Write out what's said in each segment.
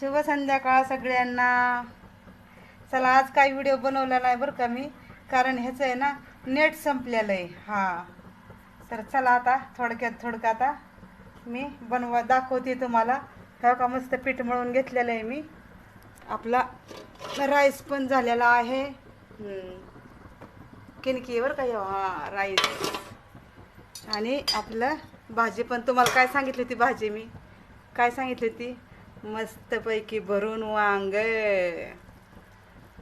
शुभ संध्याकाळ सगळ्यांना. चला आज काही व्हिडिओ बनवला नाही बरं का मी. कारण ह्याचं आहे ना नेट संपलेलं आहे. हां. तर चला आता थोडक्यात थोडक्यात आता मी बनवा दाखवते तुम्हाला. तेव्हा का मस्त पीठ मळून घेतलेलं आहे मी. आपला राईस पण झालेला आहे. किनकीवर किनकी हां का राईस. आणि आपलं भाजी पण. तुम्हाला काय सांगितली होती भाजी मी? काय सांगितली होती? मस्तपैकी भरून वांग.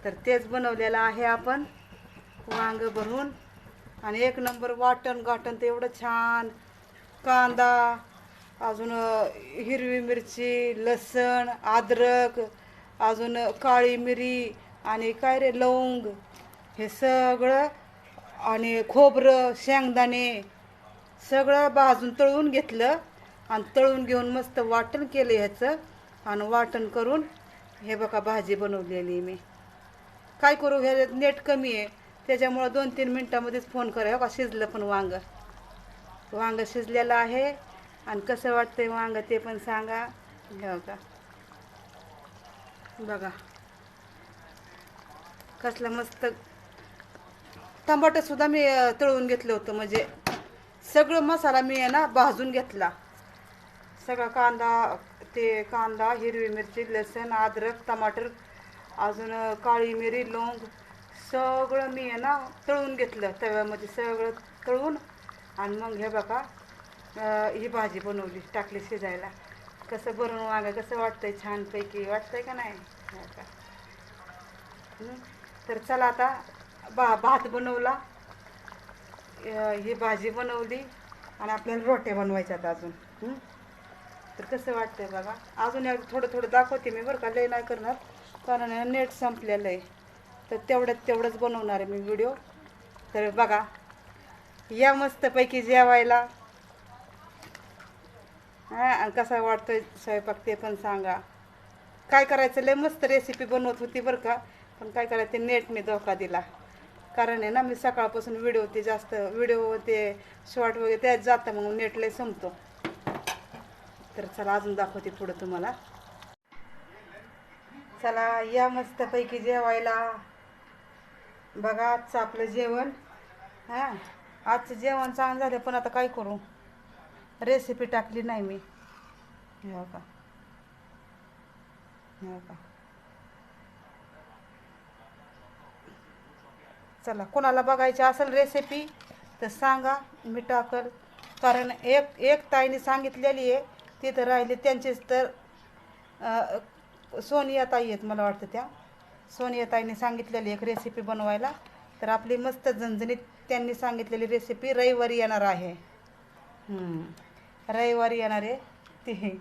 तर तेच बनवलेलं आहे आपण. वांग भरून. आणि एक नंबर वाटण गाटण ते एवढं छान. कांदा अजून हिरवी मिरची लसण अद्रक अजून काळी मिरी आणि काय रे लवंग. हे सगळं आणि खोबरं शेंगदाणे सगळं भाजून तळून घेतलं. आणि तळून घेऊन मस्त वाटण केलं ह्याचं. आणि वाटण करून हे बघा भाजी बनवलेली मी. काय करू हे नेट कमी आहे. त्याच्यामुळं दोन तीन मिनटामध्येच फोन करा. हो का शिजलं पण वांग. वांग शिजलेलं आहे. आणि कसं वाटतंय वांग ते पण सांगा. घ्या का बघा. कसलं मस्त. टमाटरसुद्धा मी तळून घेतलं होतं. म्हणजे सगळं मसाला मी आहे ना भाजून घेतला. सगळा कांदा ते कांदा हिरवी मिरची लसण अद्रक टमाटर अजून काळी मिरी लवंग सगळं मी आहे ना तळून घेतलं तव्यामध्ये सगळं तळून. आणि मग हे बघा ही भाजी बनवली टाकली शिजायला. कसं भरून वागा कसं वाटतंय? छानपैकी. वाटतंय का नाही? का तर चला आता बा भात बनवला. ही भाजी बनवली. आणि आपल्याला रोट्या बनवायच्यात अजून. तर कसं वाटतंय बघा अजून एक थोडं थोडं दाखवते मी बरं का लय नाही करणार. कारण नेट संपलेलं आहे. तर तेवढ्यात तेवढंच बनवणार आहे मी व्हिडिओ तर बघा या मस्तपैकी जेवायला. हां आणि कसा वाटतोय स्वयंपाक ते पण सांगा. काय करायचं लय मस्त रेसिपी बनवत होती बरं का. पण काय करायचं नेटने धोका दिला. कारण आहे ना मी सकाळपासून व्हिडिओ ते जास्त व्हिडिओ ते शॉर्ट वगैरे त्यात जातं मग नेट लय संपतो. तर चला अजून दाखवते पुढं तुम्हाला. चला या मस्तपैकी जेवायला. बघा आजचं आपलं जेवण. हां? आजचं जेवण चांगलं झालं पण आता काय करू? रेसिपी टाकली नाही मी. हो का हो का चला कोणाला बघायची असेल रेसिपी तर सांगा. मी टाकल. कारण एक एक ताईने सांगितलेली आहे तिथं राहिले. त्यांचेच तर सोनियाताई सोनिया ताई आहेत मला वाटतं त्या. सोनिया ताईने सांगितलेली एक रेसिपी बनवायला. तर आपली मस्त झणझणीत त्यांनी सांगितलेली रेसिपी रविवारी येणार आहे. रविवारी येणार आहे. ती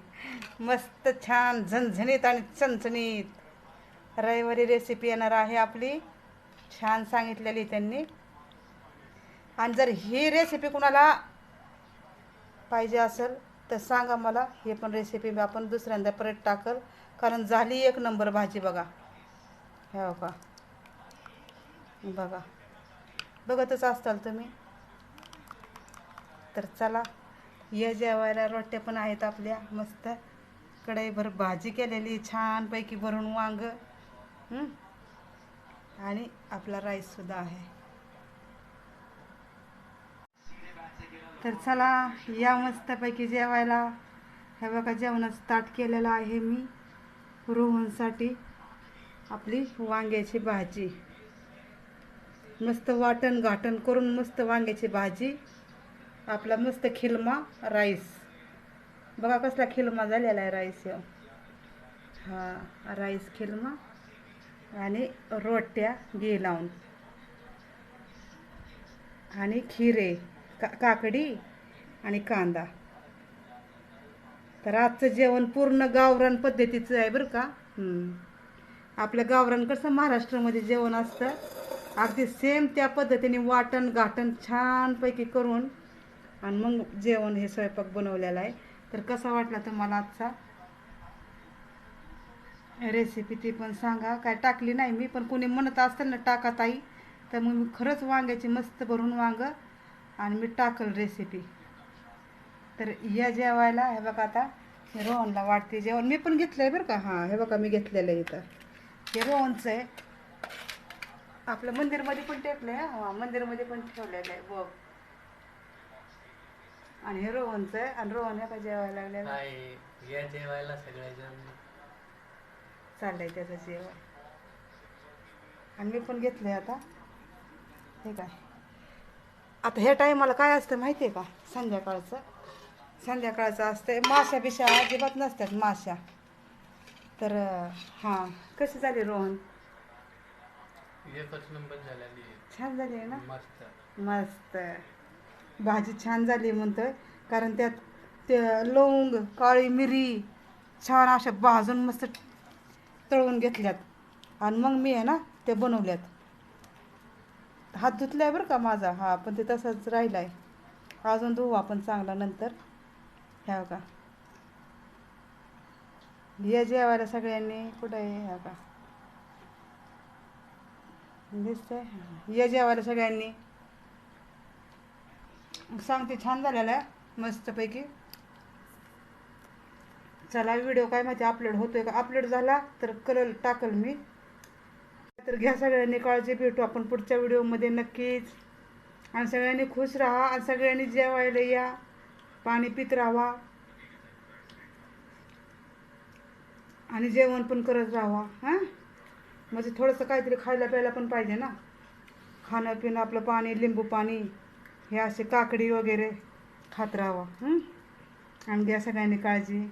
मस्त छान झणझणीत आणि चणचणीत रविवारी रेसिपी येणार आहे आपली. छान सांगितलेली त्यांनी. आणि जर ही रेसिपी कुणाला पाहिजे असेल तर सांगा मला हे पण रेसिपी आपण दुसऱ्यांदा परत टाकल. कारण झाली एक नंबर भाजी बघा. ह्या का बघा. बघतच असताल तुम्ही. तर चला या जेवायला रोट्या पण आहेत आपल्या मस्त. कढईभर भाजी केलेली छानपैकी भरून वांग. आणि आपला राईससुद्धा आहे. तर चला या मस्तपैकी जेवायला. हे बघा जेवणाचं ताट केलेलं आहे मी रोहनसाठी आपली वांग्याची भाजी. मस्त वाटण घाटण करून मस्त वांग्याची भाजी आपला मस्त खिलमा राईस. बघा कसला खिलमा झालेला आहे राईस हा राईस खिलमा आणि रोट्या घी लावून. आणि खिरे. का काकडी आणि कांदा. तर आजचं जेवण पूर्ण गावरान पद्धतीचं आहे बरं का? आपल्या गावरान कसं महाराष्ट्रामध्ये जेवण असतं अगदी सेम त्या पद्धतीने वाटण गाटण छानपैकी करून आणि मग जेवण हे स्वयंपाक बनवलेला आहे. तर कसा वाटला तुम्हाला आजचा? रेसिपी ती पण सांगा. काय टाकली नाही मी पण कोणी म्हणत असतं ना टाका ताई. तर मग मी खरंच वांग्याची मस्त भरून वांगं आणि मी टाकल रेसिपी तर या जेवायला हे बघा आता हे रोहनला वाटते जेवण. मी पण घेतलंय बरं का? हां हे बघा मी घेतलेलं आहे इथं. हे रोहनचं आहे. आपलं मंदिरमध्ये पण टेकलंय हां. मंदिरमध्ये पण ठेवलेलं आहे. बघ. आणि हे रोहनचं आहे. आणि रोहन हे का जेवायला लागलेलं. आहे. काय या जेवायला सगळेजण. चाललंय त्याचं जेवण. आणि मी पण घेतलंय आता. हे काय? आता ह्या टायमाला काय असतं माहिती आहे का? संध्याकाळचं. संध्याकाळचं असतं माशा बिशा अजिबात नसतात माशा तर हां. कशी झाली रोहन? एकच नंबर. छान झाली आहे ना? मस्त. मस्त. भाजी छान झाली म्हणतोय. कारण त्यात ते लवंग काळी मिरी छान अशा भाजून मस्त तळून घेतल्यात. आणि मग मी आहे ना ते बनवल्यात. हात धुतलाय बरं का माझा? हा पण ते तसाच आहे अजून धुवू आपण चांगला नंतर. ह्या का या जेवायला सगळ्यांनी कुठं आहे? ह्या का दिसतंय? या जेवायला सगळ्यांनी. सांगते छान झालेला आहे. मस्तपैकी. चला व्हिडिओ काय माहिती अपलोड होतोय का? अपलोड झाला तर कलर टाकल मी. तर घ्या सगळ्यांनी काळजी भेटू आपण पुढच्या व्हिडिओमध्ये नक्कीच. आणि सगळ्यांनी खुश राहा आणि सगळ्यांनी जेवायला या. पाणी पित राहा. आणि जेवण पण करत राहा हां? म्हणजे थोडंसं काहीतरी खायला प्यायला पण पाहिजे ना? खाणं पिणं आपलं पाणी लिंबू पाणी हे असे काकडी वगैरे खात राहावा आणि घ्या सगळ्यांनी काळजी.